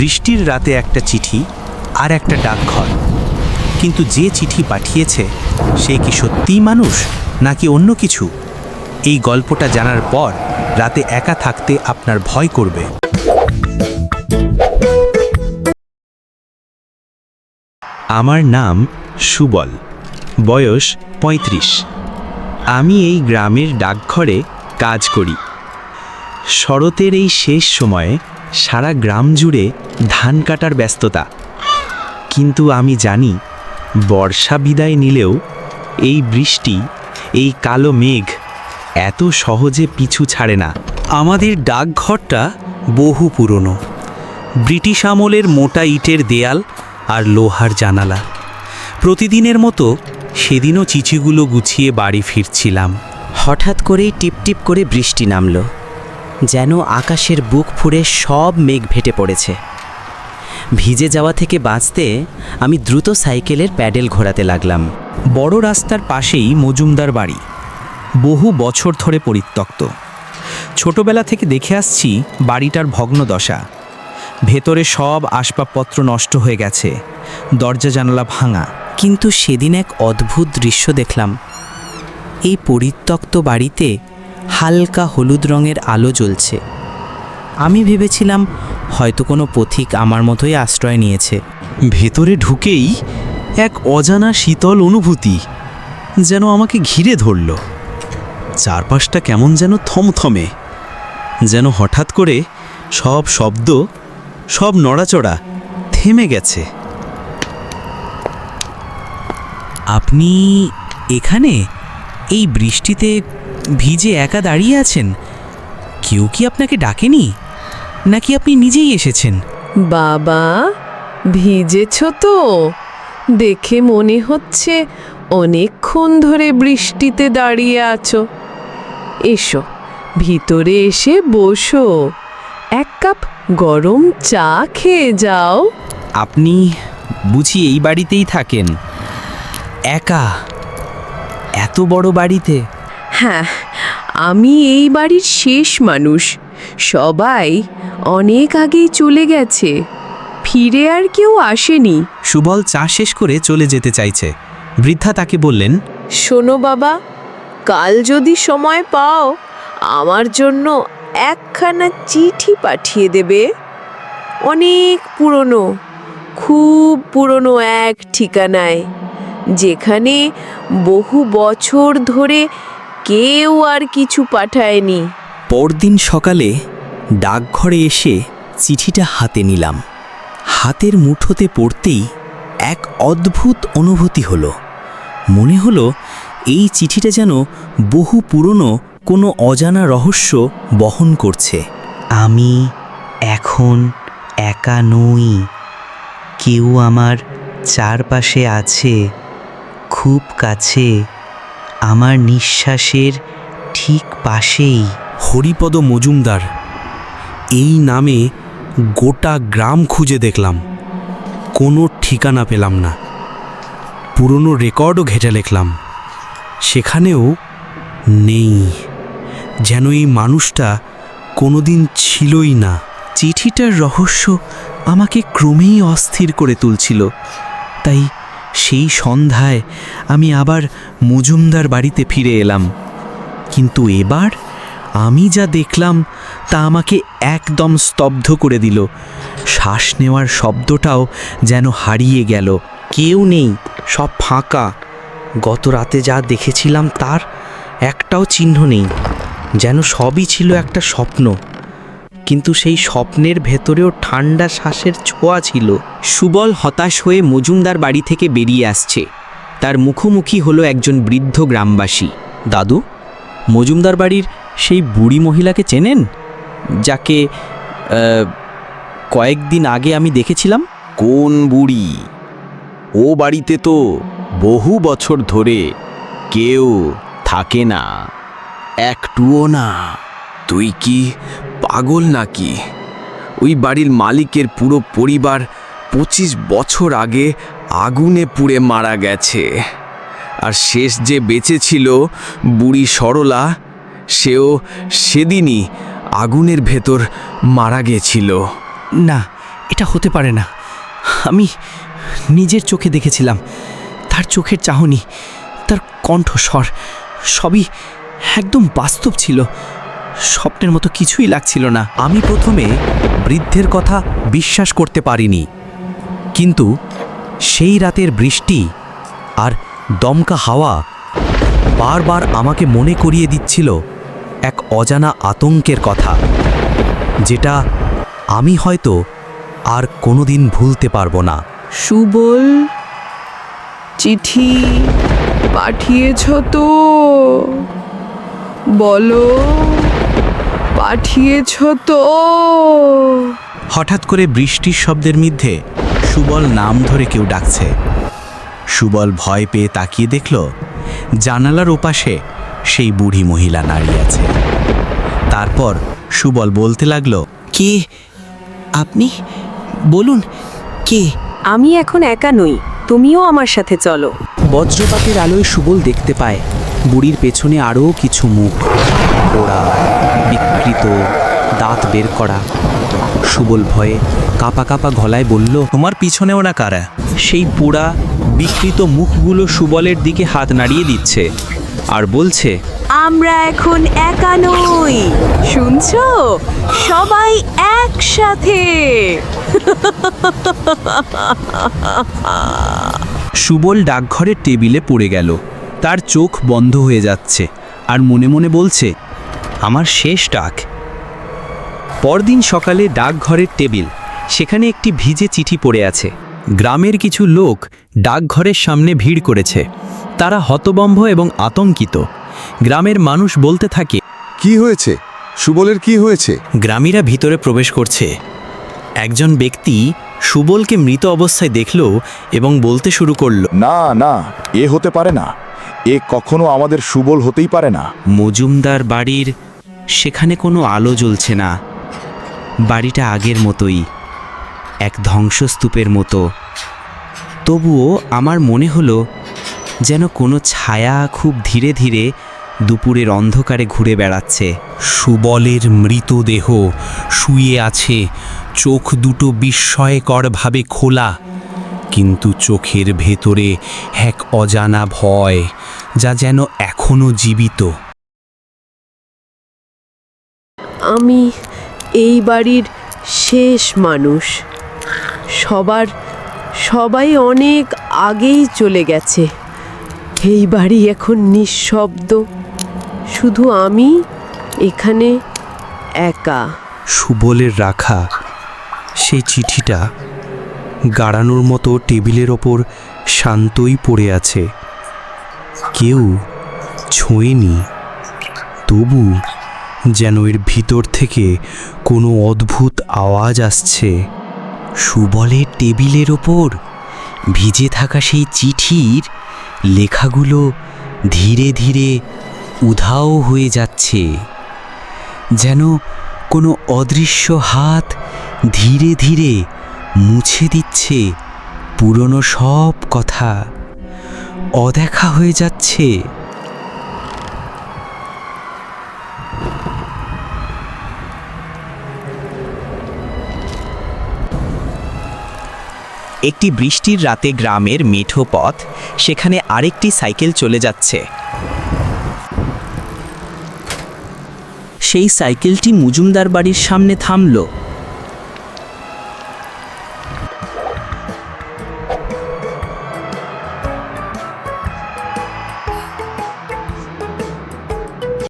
বৃষ্টির রাতে একটা চিঠি আর একটা ডাকঘর। কিন্তু যে চিঠি পাঠিয়েছে, সে কি সত্যিই মানুষ, নাকি অন্য কিছু? এই গল্পটা জানার পর রাতে একা থাকতে আপনার ভয় করবে। আমার নাম সুবল, বয়স ৩৫ আমি এই গ্রামের ডাকঘরে কাজ করি। শরতের এই শেষ সময়ে সারা গ্রাম জুড়ে ধান কাটার ব্যস্ততা। কিন্তু আমি জানি, বর্ষা বিদায় নিলেও এই বৃষ্টি, এই কালো মেঘ এত সহজে পিছু ছাড়ে না। আমাদের ডাকঘরটা বহু পুরনো। ব্রিটিশ আমলের মোটা ইটের দেয়াল আর লোহার জানালা। প্রতিদিনের মতো সেদিনও চিঠিগুলো গুছিয়ে বাড়ি ফিরছিলাম। হঠাৎ করেই টিপটিপ করে বৃষ্টি নামল। যেন আকাশের বুক ফুঁড়ে সব মেঘ ভেটে পড়েছে। ভিজে যাওয়া থেকে বাঁচতে আমি দ্রুত সাইকেলের প্যাডেল ঘোরাতে লাগলাম। বড় রাস্তার পাশেই মজুমদার বাড়ি। বহু বছর ধরে পরিত্যক্ত। ছোটবেলা থেকে দেখে আসছি বাড়িটার ভগ্ন দশা ভেতরে সব আসবাবপত্র নষ্ট হয়ে গেছে। দরজা জানালা ভাঙা। কিন্তু সেদিন এক অদ্ভুত দৃশ্য দেখলাম। এই পরিত্যক্ত বাড়িতে হালকা হলুদ রঙের আলো জ্বলছে। আমি ভেবেছিলাম, হয়তো কোনো পথিক আমার মতোই আশ্রয় নিয়েছে। ভেতরে ঢুকেই এক অজানা শীতল অনুভূতি যেন আমাকে ঘিরে ধরল। চারপাশটা কেমন যেন থমথমে, যেন হঠাৎ করে সব শব্দ, সব নড়াচড়া থেমে গেছে। আপনি এখানে? এই বৃষ্টিতে ভিজে একা দাঁড়িয়ে আছেন? কেউ কি আপনাকে ডাকেনি? নাকি আপনি নিজেই এসেছেন? বাবা ভিজেছ তো। দেখে মনে হচ্ছে অনেকক্ষণ ধরে বৃষ্টিতে দাঁড়িয়ে আছো। এসো ভিতরে এসে বসো। এক কাপ গরম চা খেয়ে যাও। আপনি বুঝি এই বাড়িতেই থাকেন? একা? এত বড় বাড়িতে? হ্যাঁ আমি এই বাড়ির শেষ মানুষ। সবাই অনেক আগেই চলে গেছে। ফিরে আর কেউ আসেনি। সুবল চা শেষ করে চলে যেতে চাইছে। বৃদ্ধা তাকে বললেন শোনো বাবা কাল যদি সময় পাও আমার জন্য একখানা চিঠি পাঠিয়ে দেবে। অনেক পুরনো খুব পুরনো এক ঠিকানায় যেখানে বহু বছর ধরে কেউ আর কিছু পাঠায়নি। পরদিন সকালে ডাকঘরে এসে চিঠিটা হাতে নিলাম। হাতের মুঠোতে পড়তেই এক অদ্ভুত অনুভূতি হলো। মনে হলো এই চিঠিটা যেন বহু পুরনো কোনো অজানা রহস্য বহন করছে। আমি এখন একা নই। কেউ আমার চারপাশে আছে, খুব কাছে। আমার নিঃশ্বাসের ঠিক পাশেই। হরিপদ মজুমদার, এই নামে গোটা গ্রাম খুঁজে দেখলাম। কোনো ঠিকানা পেলাম না। পুরনো রেকর্ডও ঘেটে লিখলাম। সেখানেও নেই। যেন এই মানুষটা কোনোদিন ছিলই না। চিঠিটার রহস্য আমাকে ক্রমেই অস্থির করে তুলছিল। তাই সেই সন্ধ্যায় আমি আবার মজুমদার বাড়িতে ফিরে এলাম। কিন্তু এবার আমি যা দেখলাম তা আমাকে একদম স্তব্ধ করে দিল। শ্বাস নেওয়ার শব্দটাও যেন হারিয়ে গেল। কেউ নেই, সব ফাঁকা। গত রাতে যা দেখেছিলাম তার একটাও চিহ্ন নেই। যেন সবই ছিল একটা স্বপ্ন। কিন্তু সেই স্বপ্নের ভেতরেও ঠান্ডা শ্বাসের ছোঁয়া ছিল। সুবল হতাশ হয়ে মজুমদার বাড়ি থেকে বেরিয়ে আসছে। তার মুখোমুখি হলো একজন বৃদ্ধ গ্রামবাসী। দাদু, মজুমদার বাড়ির সেই বুড়ি মহিলাকে চেনেন? যাকে কয়েকদিন আগে আমি দেখেছিলাম? কোন বুড়ি? ও বাড়িতে তো বহু বছর ধরে কেউ থাকে না, একটুও না। তুই কি পাগল নাকি? ওই বাড়ির মালিকের পুরো পরিবার পঁচিশ বছর আগে আগুনে পুড়ে মারা গেছে। আর শেষ যে বেঁচে ছিল বুড়ি সরলা, সেও সেদিনই আগুনের ভেতর মারা গেছিল। না, এটা হতে পারে না। আমি নিজের চোখে দেখেছিলাম। তার চোখের চাহনি, তার কণ্ঠস্বর, সবই একদম বাস্তব ছিল। স্বপ্নের মতো কিছুই লাগছিল না। আমি প্রথমে বৃদ্ধের কথা বিশ্বাস করতে পারিনি। কিন্তু সেই রাতের বৃষ্টি আর দমকা হাওয়া বারবার আমাকে মনে করিয়ে দিচ্ছিল এক অজানা আতঙ্কের কথা, যেটা আমি হয়তো আর কোনোদিন ভুলতে পারব না। সুবল, চিঠি পাঠিয়েছ তো। বলো। পাঠিয়েছ তো? হঠাৎ করে বৃষ্টির শব্দের মধ্যে সুবল নাম ধরে কেউ ডাকছে। সুবল ভয় পেয়ে তাকিয়ে দেখল জানালার ওপাশে সেই বুড়ি মহিলা দাঁড়িয়ে আছে। তারপর সুবল বলতে লাগল কে? আপনি? বলুন কে? আমি এখন একা নই তুমিও আমার সাথে চলো। বজ্রপাতের আলোয় সুবল দেখতে পায় বুড়ির পেছনে আরও কিছু মুখ পোড়া বিকৃত দাঁত বের করা। সুবল ভয়ে কাপা কাপা গলায় বলল তোমার পিছনেও না কারা? সেই পোড়া বিকৃত মুখগুলো সুবলের দিকে হাত নাড়িয়ে দিচ্ছে আর বলছে আমরা এখন একা নই। শুনছো? সবাই একসাথে। সুবল ডাকঘরের টেবিলে পড়ে গেল। তার চোখ বন্ধ হয়ে যাচ্ছে আর মনে মনে বলছে আমার শেষ ডাক। পরদিন সকালে ডাকঘরের টেবিল সেখানে একটি ভিজে চিঠি পড়ে আছে। গ্রামের কিছু লোক ডাকঘরের সামনে ভিড় করেছে। তারা হতবম্ব এবং আতঙ্কিত। গ্রামের মানুষ বলতে থাকে কি হয়েছে? সুবলের কি হয়েছে? গ্রামীরা ভিতরে প্রবেশ করছে। একজন ব্যক্তি সুবলকে মৃত অবস্থায় দেখল এবং বলতে শুরু করল না না এ হতে পারে না। এ কখনো আমাদের সুবল হতেই পারে না। মজুমদার বাড়ির সেখানে কোনো আলো জ্বলছে না। বাড়িটা আগের মতোই, এক ধ্বংসস্তূপের মতো। তবুও আমার মনে হলো যেন কোনো ছায়া খুব ধীরে ধীরে দুপুরের অন্ধকারে ঘুরে বেড়াচ্ছে। সুবলের মৃতদেহ শুয়ে আছে, চোখ দুটো বিস্ময়করভাবে খোলা। কিন্তু চোখের ভেতরে এক অজানা ভয়, যা যেন এখনও জীবিত। আমি এই বাড়ির শেষ মানুষ। সবার, সবাই অনেক আগেই চলে গেছে। এই বাড়ি এখন নিঃশব্দ। শুধু আমি এখানে একা। সুবলের রাখা সেই চিঠিটা গাড়ানোর মতো টেবিলের ওপর শান্তই পড়ে আছে। কেউ ছোঁয়নি। তবু যেন এর ভিতর থেকে কোনো অদ্ভুত আওয়াজ আসছে। সুবলের টেবিলের ওপর ভিজে থাকা সেই চিঠির লেখাগুলো ধীরে ধীরে উধাও হয়ে যাচ্ছে। যেন কোনো অদৃশ্য হাত ধীরে ধীরে মুছে দিচ্ছে পুরনো সব কথা। অদেখা হয়ে যাচ্ছে একটি বৃষ্টির রাতে গ্রামের মেঠো পথ, সেখানে আরেকটি সাইকেল চলে যাচ্ছে। সেই সাইকেলটি মুজুমদার বাড়ির সামনে থামল।